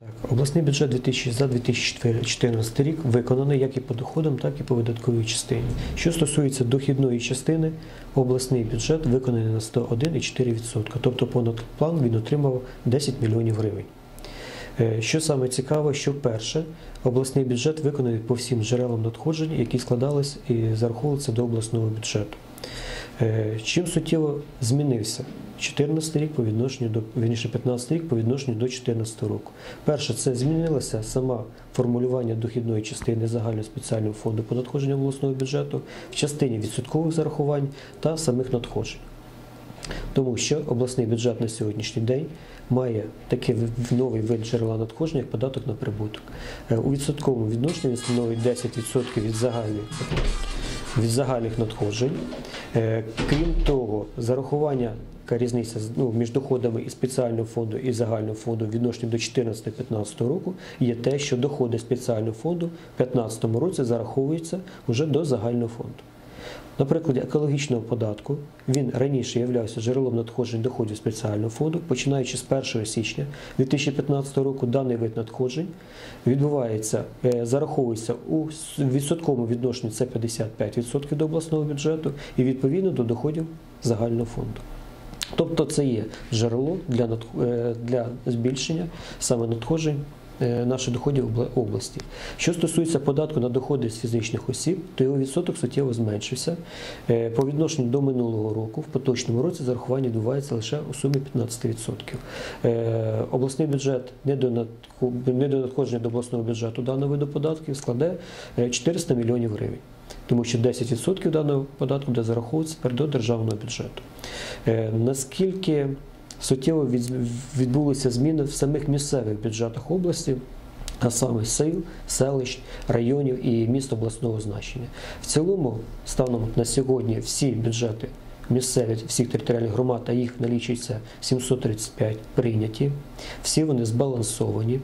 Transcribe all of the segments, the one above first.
Так, обласний бюджет 2000 за 2014 рік виконаний як і по доходам, так і по видатковій частині. Що стосується дохідної частини, обласний бюджет виконаний на 101,4%, тобто понад план він отримав 10 мільйонів гривень. Е, Що саме цікаво, що перше, обласний бюджет виконаний по всім джерелам надходжень, які складались і зараховувалися до обласного бюджету. Е, Чим суттєво змінився 14 рік по відношенню до вірніше 15 рік по відношенню до 14 року. Перше, це змінилося сама формулювання дохідної частини загального спеціального фонду по надходженням обласного бюджету в частині відсоткових зарахувань та самих надходжень. Тому що обласний бюджет на сьогоднішній день має такий новий вид джерела надходження, як податок на прибуток. Е, У відсотковому відношенні він становить 10% від загальних від загальних надходжень. Е, Крім того, зарахування різниця ну, між доходами і спеціального фонду і загального фонду в до 2014-2015 року є те, що доходи спеціального фонду в 2015 році зараховуються вже до загального фонду. На прикладі екологічного податку він раніше являвся джерелом надходжень доходів спеціального фонду. Починаючи з 1 січня 2015 року, даний вид надходжень відбувається, е, зараховується у відсотковому відношенні це 55% до обласного бюджету і відповідно до доходів загального фонду. Тобто це є джерело для, е, для збільшення саме надходжень наших доходів області. Що стосується податку на доходи з фізичних осіб, то його відсоток суттєво зменшився. Е, По відношенню до минулого року, в поточному році зарахування відбувається лише у сумі 15%. Е, Обласний бюджет недонадходження до обласного бюджету даного виду податків складе е, 400 мільйонів гривень. Тому що 10% даного податку буде зараховуватися до державного бюджету. Е, Наскільки суттєво відбулися зміни в самих місцевих бюджетах області, а саме сил, селищ, районів і міст обласного значення. В цілому, станом на сьогодні, всі бюджети місцеві всіх територіальних громад, а їх налічується 735 прийняті, всі вони збалансовані.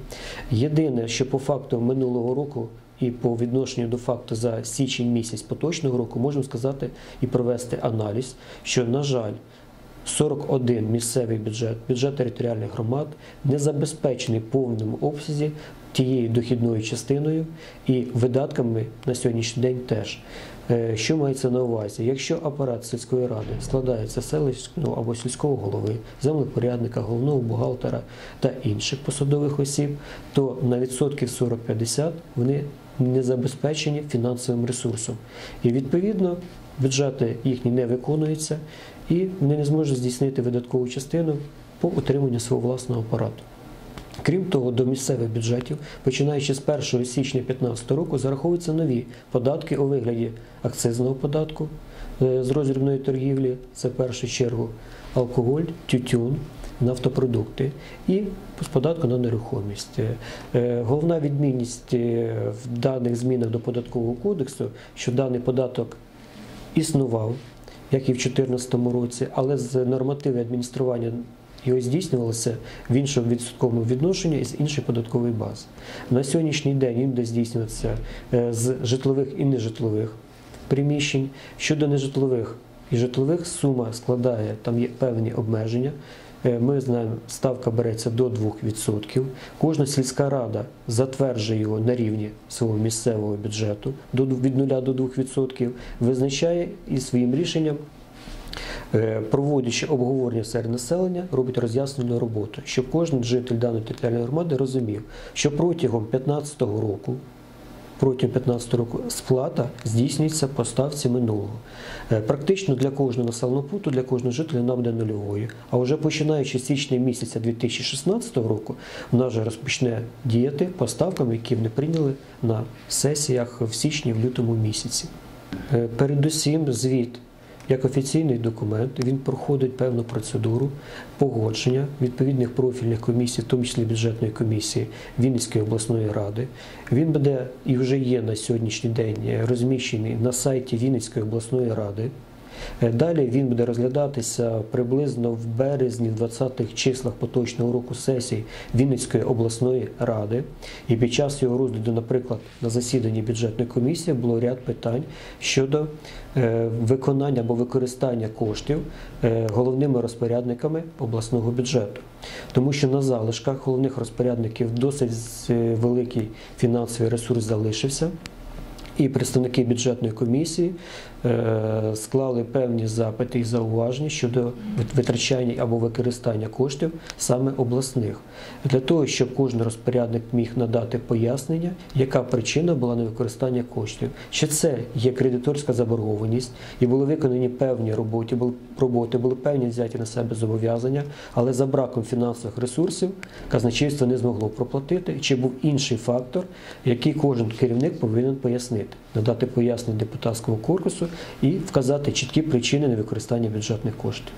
Єдине, що по факту минулого року і по відношенню до факту за січень місяць поточного року можемо сказати і провести аналіз, що, на жаль, 41 місцевий бюджет, бюджет територіальних громад не забезпечений в повному обсязі тією дохідною частиною і видатками на сьогоднішній день теж. Е, Що мається на увазі? Якщо апарат сільської ради складається селищного або сільського голови, землепорядника, головного бухгалтера та інших посадових осіб, то на відсотків 40-50 вони не забезпечені фінансовим ресурсом. І відповідно бюджети їхні не виконуються, і вони не зможуть здійснити видаткову частину по утриманню свого власного апарату. Крім того, до місцевих бюджетів, починаючи з 1 січня 2015 року, зараховуються нові податки у вигляді акцизного податку е, з роздрібної торгівлі, це в першу чергу алкоголь, тютюн, нафтопродукти і з податку на нерухомість. Е, Головна відмінність е, в даних змінах до податкового кодексу, що даний податок існував, як і в 2014 році, але з нормативи адміністрування його здійснювалося в іншому відсотковому відношенні і з іншої податкової бази. На сьогоднішній день він буде здійснюватися е, з житлових і нежитлових приміщень. Щодо нежитлових і житлових сума складає, там є певні обмеження. Е, Ми знаємо, ставка береться до 2%. Кожна сільська рада затверджує його на рівні свого місцевого бюджету від 0 до 2%, визначає і своїм рішенням Е, проводячи обговорення серед населення, робить роз'яснювальну роботу, щоб кожен житель даної територіальної громади розумів, що протягом 2015 року. Протягом 15 року сплата здійснюється по ставці минулого. Е, Практично для кожного населеного пункту, для кожного жителя вона буде нульовою. А вже починаючи з січня місяця 2016 року, вона вже розпочне діяти по ставкам, які вони прийняли на сесіях в січні, в лютому місяці. Е, Передусім, звіт як офіційний документ він проходить певну процедуру погодження відповідних профільних комісій, в тому числі бюджетної комісії Вінницької обласної ради. Він буде і вже є на сьогоднішній день розміщений на сайті Вінницької обласної ради. Е, Далі він буде розглядатися приблизно в березні, в 20-х числах поточного року сесії Вінницької обласної ради. І під час його розгляду, наприклад, на засіданні бюджетної комісії було ряд питань щодо е, виконання або використання коштів е, головними розпорядниками обласного бюджету. Тому що на залишках головних розпорядників досить великий фінансовий ресурс залишився. І представники бюджетної комісії е, склали певні запити і зауваження щодо витрачання або використання коштів саме обласних, для того, щоб кожен розпорядник міг надати пояснення, яка причина була невикористання коштів. Чи це є кредиторська заборгованість, і були виконані певні роботи, роботи, були певні взяті на себе зобов'язання, але за браком фінансових ресурсів казначейство не змогло проплатити, чи був інший фактор, який кожен керівник повинен пояснити, надати пояснення депутатському корпусу і вказати чіткі причини невикористання бюджетних коштів.